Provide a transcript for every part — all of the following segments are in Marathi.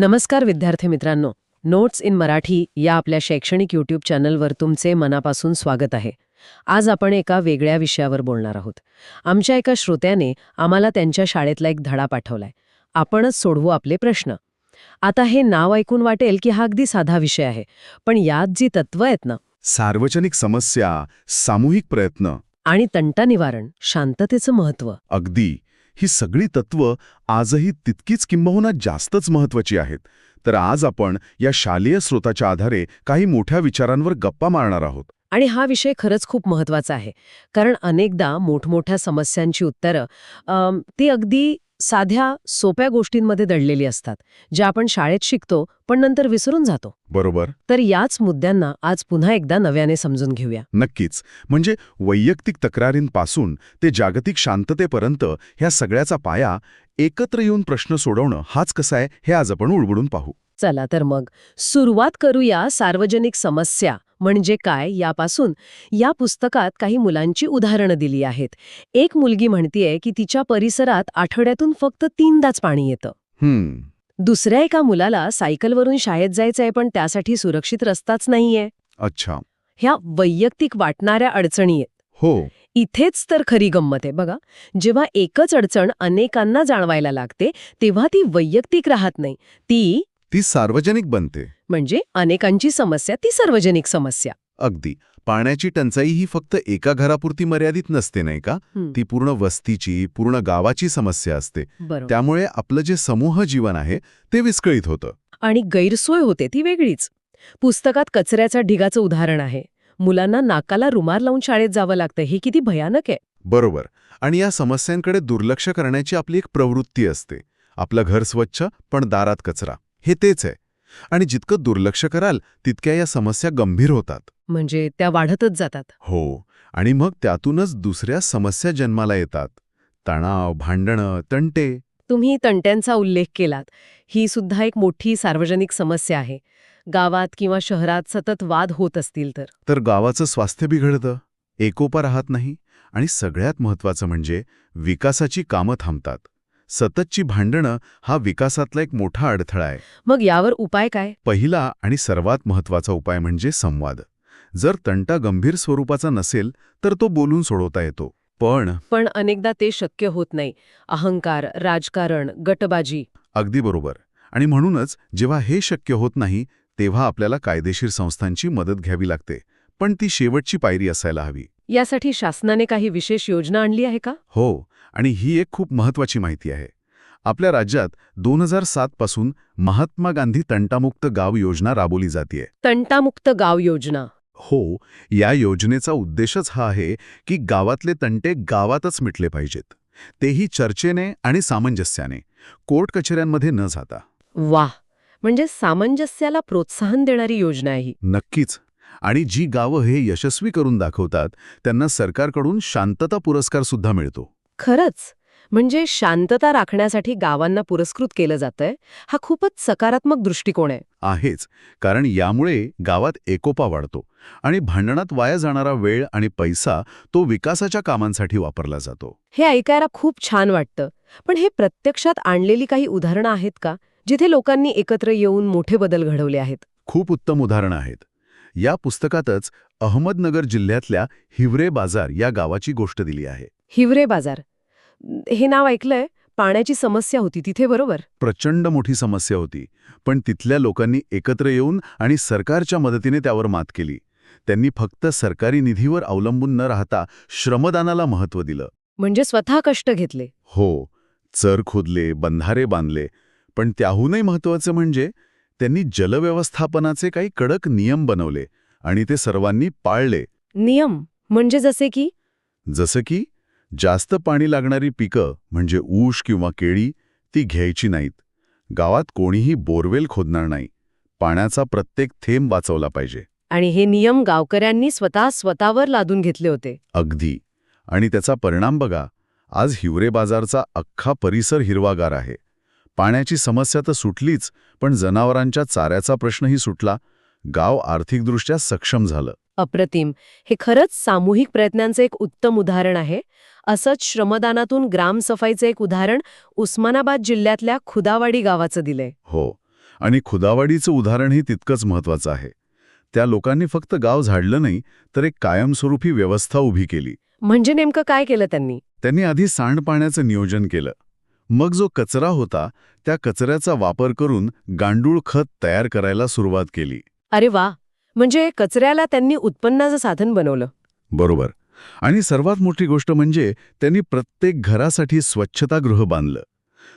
नमस्कार विद्यार्थी मित्रांनो. नोट्स इन मराठी या आपल्या शैक्षणिक यूट्यूब चॅनलवर तुमचे मनापासून स्वागत आहे. आज आपण एका वेगळ्या विषयावर बोलणार आहोत. आमच्या एका श्रोत्याने आम्हाला त्यांच्या शाळेतला एक धडा पाठवलाय. आपणच सोडवू आपले प्रश्न. आता हे नाव ऐकून वाटेल की हा अगदी साधा विषय आहे पण यात जी तत्व आहेत ना. सार्वजनिक समस्या सामूहिक प्रयत्न. आणि तंटा निवारण शांततेचं महत्त्व अगदी. ही सगळी तत्व आजही तितकीच किंबहुना जास्तच महत्वाची आहेत. तर आज आपण या शालेय स्रोताच्या आधारे काही मोठ्या विचारांवर गप्पा मारणार आहोत. आणि हा विषय खरंच खूप महत्त्वाचा आहे. कारण अनेकदा मोठमोठ्या समस्यांची उत्तरं ती अगदी साध्या सोप्या गोष्टींमध्ये दडलेली असतात ज्या आपण शाळेत शिकतो पण नंतर विसरून जातो. बरोबर. तर याच मुद्द्यांना आज पुन्हा एकदा नव्याने समजून घेऊया. नक्कीच. म्हणजे वैयक्तिक तक्रारींपासून ते जागतिक शांततेपर्यंत ह्या सगळ्याचा पाया एकत्र येऊन प्रश्न सोडवणं हाच कसा आहे हे आज आपण उलगडून पाहू. चला तर मग सुरुवात करूया सार्वजनिक समस्या म्हणजे काय यापासून या पुस्तकात काही मुलांची उदाहरणं दिली आहेत. एक मुलगी म्हणतीये की तिच्या परिसरात आठवड्यातून फक्त तीनदाच पाणी येतं. हम्म. दुसऱ्या एका मुलाला सायकलवरून शाळेत जायचंय पण त्यासाठी सुरक्षित रस्ताच नाहीये. अच्छा. ह्या वैयक्तिक वाटणाऱ्या अडचणी आहेत. हो. इथेच तर खरी गंमत आहे बघा. जेव्हा एकच अडचण अनेकांना जाणवायला लागते तेव्हा ती वैयक्तिक राहत नाही. ती ती सार्वजनिक बनते. म्हणजे अनेकांची समस्या ती सार्वजनिक समस्या. अगदी. पाण्याची टंचाई ही फक्त एका घरापुरती मर्यादित नसते नाही का? ती पूर्ण वस्तीची पूर्ण गावाची समस्या असते. त्यामुळे आपलं जे समूह जीवन आहे ते विस्कळीत होतं. आणि गैरसोय होते ती वेगळीच. पुस्तकात कचऱ्याच्या ढिगाचं उदाहरण आहे. मुलांना नाकाला रुमाल लावून शाळेत जावं लागतं हे किती भयानक आहे. बरोबर. आणि या समस्यांकडे दुर्लक्ष करण्याची आपली एक प्रवृत्ती असते. आपलं घर स्वच्छ पण दारात कचरा. हे तेच आहे. आणि जितकं दुर्लक्ष कराल तितक्या या समस्या गंभीर होतात. म्हणजे त्या वाढतच जातात. हो आणि मग त्यातूनच दुसऱ्या समस्या जन्माला येतात. तणाव भांडणं तंटे. तुम्ही तंट्यांचा उल्लेख केलात. ही सुद्धा एक मोठी सार्वजनिक समस्या आहे. गावात किंवा शहरात सतत वाद होत असतील तर. तर गावाचं स्वास्थ्य बिघडतं एकोपा राहत नाही आणि सगळ्यात महत्वाचं म्हणजे विकासाची कामं थांबतात. सततची भांडणं हा विकासातला एक मोठा अडथळा आहे. मग यावर उपाय काय? पहिला आणि सर्वात महत्त्वाचा उपाय म्हणजे संवाद. जर तंटा गंभीर स्वरूपाचा नसेल तर तो बोलून सोडवता येतो. पण पण अनेकदा ते शक्य होत नाही. अहंकार राजकारण गटबाजी. अगदी बरोबर. आणि म्हणूनच जेव्हा हे शक्य होत नाही तेव्हा आपल्याला कायदेशीर संस्थांची मदत घ्यावी लागते. पण ती शेवटची पायरी असायला हवी. यासाठी शासनाने काही विशेष योजना आणली आहे का? हो आणि ही एक खूप महत्वाची माहिती आहे. आपल्या राज्यात दोन हजार सात पासून महात्मा गांधी तंटामुक्त गाव योजना राबवली जाते तंटामुक्त गाव योजना. हो या योजनेचा उद्देशच हा आहे की गावातले तंटे गावातच मिटले पाहिजेत. तेही चर्चेने आणि सामंजस्याने. कोर्ट कचेऱ्यांमध्ये न जाता. वाह! म्हणजे सामंजस्याला प्रोत्साहन देणारी योजना आहे ही. नक्कीच. आणि जी गावं हे यशस्वी करून दाखवतात त्यांना सरकारकडून शांतता पुरस्कार सुद्धा मिळतो. खरंच. म्हणजे शांतता राखण्यासाठी गावांना पुरस्कृत केलं जातंय हा खूपच सकारात्मक दृष्टिकोन आहे. आहेच. कारण यामुळे गावात एकोपा वाढतो आणि भांडणात वाया जाणारा वेळ आणि पैसा तो विकासाच्या कामांसाठी वापरला जातो. हे ऐकायला खूप छान वाटतं. पण हे प्रत्यक्षात आणलेली काही उदाहरणं आहेत का जिथे लोकांनी एकत्र येऊन मोठे बदल घडवले आहेत? खूप उत्तम उदाहरणं आहेत. या पुस्तकातच अहमदनगर जिल्ह्यातल्या हिवरे बाजार या गावाची गोष्ट दिली आहे. हिवरे बाजार. हे नाव ऐकलंय? पाण्याची समस्या होती तिथे बरोबर? प्रचंड मोठी समस्या होती. पण तिथल्या लोकांनी एकत्र येऊन आणि सरकारच्या मदतीने त्यावर मात केली. त्यांनी फक्त सरकारी निधीवर अवलंबून न राहता श्रमदानाला महत्त्व दिलं. म्हणजे स्वतः कष्ट घेतले. हो चर खोदले बंधारे बांधले. पण त्याहूनही महत्त्वाचं म्हणजे त्यांनी जलव्यवस्थापनाचे काही कडक नियम बनवले आणि ते सर्वांनी पाळले. नियम म्हणजे जसे की? जसं की जास्त पाणी लागणारी पिकं म्हणजे ऊस किंवा केळी ती घ्यायची नाहीत. गावात कोणीही बोरवेल खोदणार नाही. पाण्याचा प्रत्येक थेंब वाचवला पाहिजे. आणि हे नियम गावकऱ्यांनी स्वतः स्वतःवर लादून घेतले होते. अगदी. आणि त्याचा परिणाम बघा आज हिवरे बाजारचा अख्खा परिसर हिरवागार आहे. पाण्याची समस्या तर सुटलीच पण जनावरांच्या चाऱ्याचा प्रश्नही सुटला. गाव आर्थिकदृष्ट्या सक्षम झालं. अप्रतिम. हे खरंच सामूहिक प्रयत्नांचं एक उत्तम उदाहरण आहे. असंच श्रमदानातून ग्रामसफाईचं एक उदाहरण उस्मानाबाद जिल्ह्यातल्या खुदावाडी गावाचं दिलंय. हो. आणि खुदावाडीचं उदाहरणही तितकंच महत्वाचं आहे. त्या लोकांनी फक्त गाव झाडलं नाही तर एक कायमस्वरूपी व्यवस्था उभी केली. म्हणजे नेमकं काय केलं त्यांनी? त्यांनी आधी सांडपाण्याचं नियोजन केलं. मग जो कचरा होता त्या कचऱ्याचा वापर करून गांडूळ खत तयार करायला सुरुवात केली. अरे वा! म्हणजे कचऱ्याला त्यांनी उत्पन्नाचं साधन बनवलं. बरोबर. आणि सर्वात मोठी गोष्ट म्हणजे त्यांनी प्रत्येक घरासाठी स्वच्छतागृह बांधलं.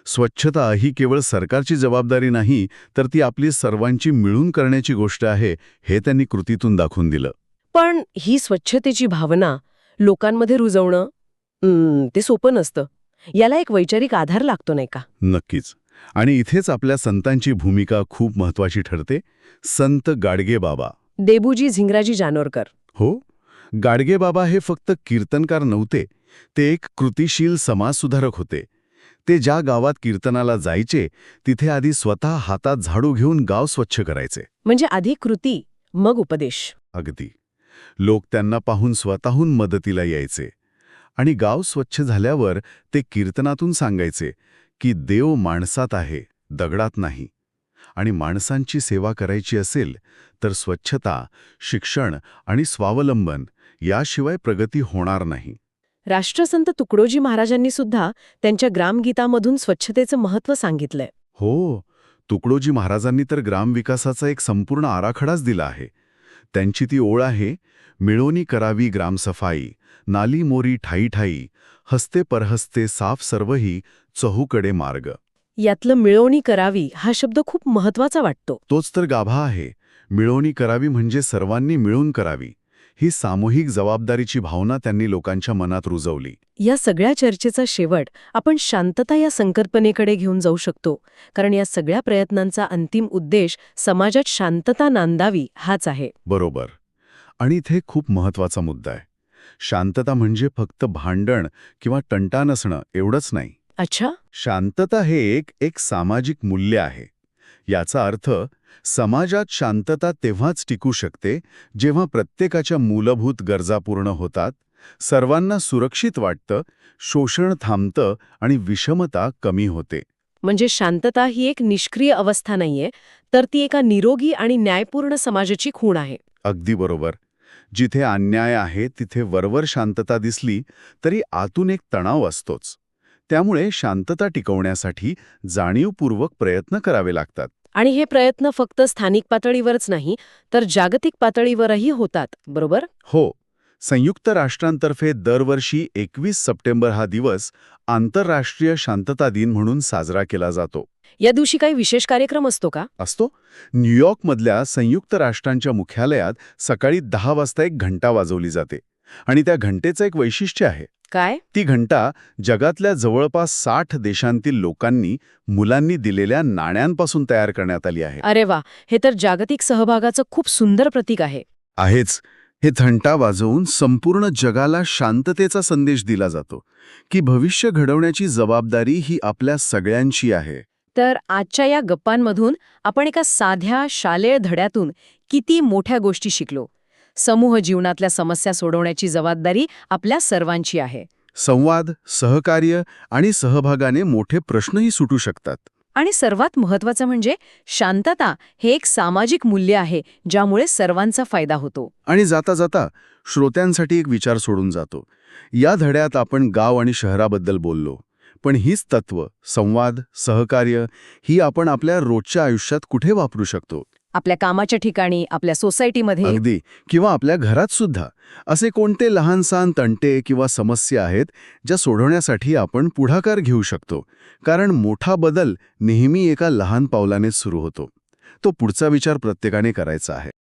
स्वच्छता ही केवळ सरकारची जबाबदारी नाही तर ती आपली सर्वांची मिळून करण्याची गोष्ट आहे हे त्यांनी कृतीतून दाखवून दिलं. पण ही स्वच्छतेची भावना लोकांमध्ये रुजवणं ते सोपं नसतं. याला एक वैचारिक आधार लागतो नाही का? नक्कीच. आणि इथेच आपल्या संतांची भूमिका खूप महत्वाची ठरते. संत गाडगे बाबा. देबूजी झिंगराजी जानोरकर. हो. गाडगे बाबा हे फक्त कीर्तनकार नव्हते ते एक कृतिशील समाजसुधारक होते. ते ज्या गावात कीर्तनाला जायचे तिथे आधी स्वतः हातात झाडू घेऊन गाव स्वच्छ करायचे. म्हणजे आधी कृती मग उपदेश. अगदी. लोक त्यांना पाहून स्वतःहून मदतीला यायचे. आणि गाव स्वच्छ झाल्यावर ते कीर्तनातून सांगायचे की देव माणसात आहे दगडात नाही. आणि माणसांची सेवा करायची असेल तर स्वच्छता शिक्षण आणि स्वावलंबन याशिवाय प्रगती होणार नाही. राष्ट्रसंत तुकडोजी महाराजांनी सुद्धा त्यांच्या ग्रामगीतामधून स्वच्छतेचं महत्त्व सांगितलंय. हो तुकडोजी महाराजांनी तर ग्रामविकासाचा एक संपूर्ण आराखडाच दिला आहे. त्यांची ती ओळ आहे मिळोनी करावी ग्रामसफाई नाली मोरी ठाई ठाई हस्ते परहस्ते साफ सर्वही चहूकडे मार्ग. यातलं मिळवणी करावी हा शब्द खूप महत्त्वाचा वाटतो. तोच तर गाभा आहे. मिळवणी करावी म्हणजे सर्वांनी मिळून करावी. ही सामूहिक जबाबदारीची भावना त्यांनी लोकांच्या मनात रुजवली. या सगळ्या चर्चेचा शेवट आपण शांतता या संकल्पनेकडे घेऊन जाऊ शकतो कारण या सगळ्या प्रयत्नांचा अंतिम उद्देश समाजात शांतता नांदावी हाच आहे. बरोबर. आणि इथे खूप महत्त्वाचा मुद्दा आहे. शांतता म्हणजे फक्त भांडण किंवा टंटा नसणं एवढंच नाही. अच्छा? शांतता हे एक एक सामाजिक मूल्य आहे. याचा अर्थ समाजात शांतता तेव्हाच टिकू शकते जेव्हा प्रत्येकाच्या मूलभूत गरजा पूर्ण होतात सर्वांना सुरक्षित वाटतं शोषण थांबतं आणि विषमता कमी होते. म्हणजे शांतता ही एक निष्क्रिय अवस्था नाहीये तर ती एका निरोगी आणि न्यायपूर्ण समाजाची खूण आहे. अगदी बरोबर. जिथे अन्याय आहे तिथे वरवर शांतता दिसली तरी आतून एक तणाव असतोच. त्यामुळे शांतता टिकवण्यासाठी जाणीवपूर्वक प्रयत्न करावे लागतात. आणि हे प्रयत्न फक्त स्थानिक पातळीवरच नाही तर जागतिक पातळीवरही होतात बरोबर? हो. संयुक्त राष्ट्रांतर्फे दरवर्षी एकवीस सप्टेंबर हा दिवस आंतरराष्ट्रीय शांतता दिन म्हणून साजरा केला जातो. या दिवशी काही विशेष कार्यक्रम असतो का? असतो. न्यूयॉर्कमधल्या संयुक्त राष्ट्रांच्या मुख्यालयात सकाळी दहा वाजता एक घंटा वाजवली जाते. आणि त्या घंटेचं एक वैशिष्ट्य आहे. काय? ती घंटा जगातल्या जवळपास साठ देशांतील लोकांनी मुलांनी दिलेल्या नाण्यांपासून तयार करण्यात आली आहे. अरे वा! हे तर जागतिक सहभागाचं खूप सुंदर प्रतीक आहे. आहेच. हे घंटा वाजवून संपूर्ण जगाला शांततेचा संदेश दिला जातो की भविष्य घडवण्याची जबाबदारी ही आपल्या सगळ्यांची आहे. तर आजच्या या गप्पांमधून आपण एका साध्या शालेय धड्यातून किती मोठ्या गोष्टी शिकलो. समूह जीवनातल्या समस्या सोडवण्याची जबाबदारी आपल्या सर्वांची आहे. संवाद सहकार्य आणि सहभागाने मोठे प्रश्नही सुटू शकतात. आणि सर्वात महत्वाचं म्हणजे शांतता हे एक सामाजिक मूल्य आहे ज्यामुळे सर्वांचा फायदा होतो. आणि जाता जाता श्रोत्यांसाठी एक विचार सोडून जातो. या धड्यात आपण गाव आणि शहराबद्दल बोललो पण हीच तत्व संवाद सहकार्य ही आपण आपल्या रोजच्या आयुष्यात कुठे वापरू शकतो? आपल्या कामाच्या ठिकाणी आपल्या सोसायटीमध्ये. अगदी. किंवा आपल्या घरात सुद्धा. असे कोणते लहानसहान तंटे किंवा समस्या आहेत ज्या सोडवण्यासाठी आपण पुढाकार घेऊ शकतो? कारण मोठा बदल नेहमी एका लहान पावलानेच सुरू होतो. तो पुढचा विचार प्रत्येकाने करायचा आहे.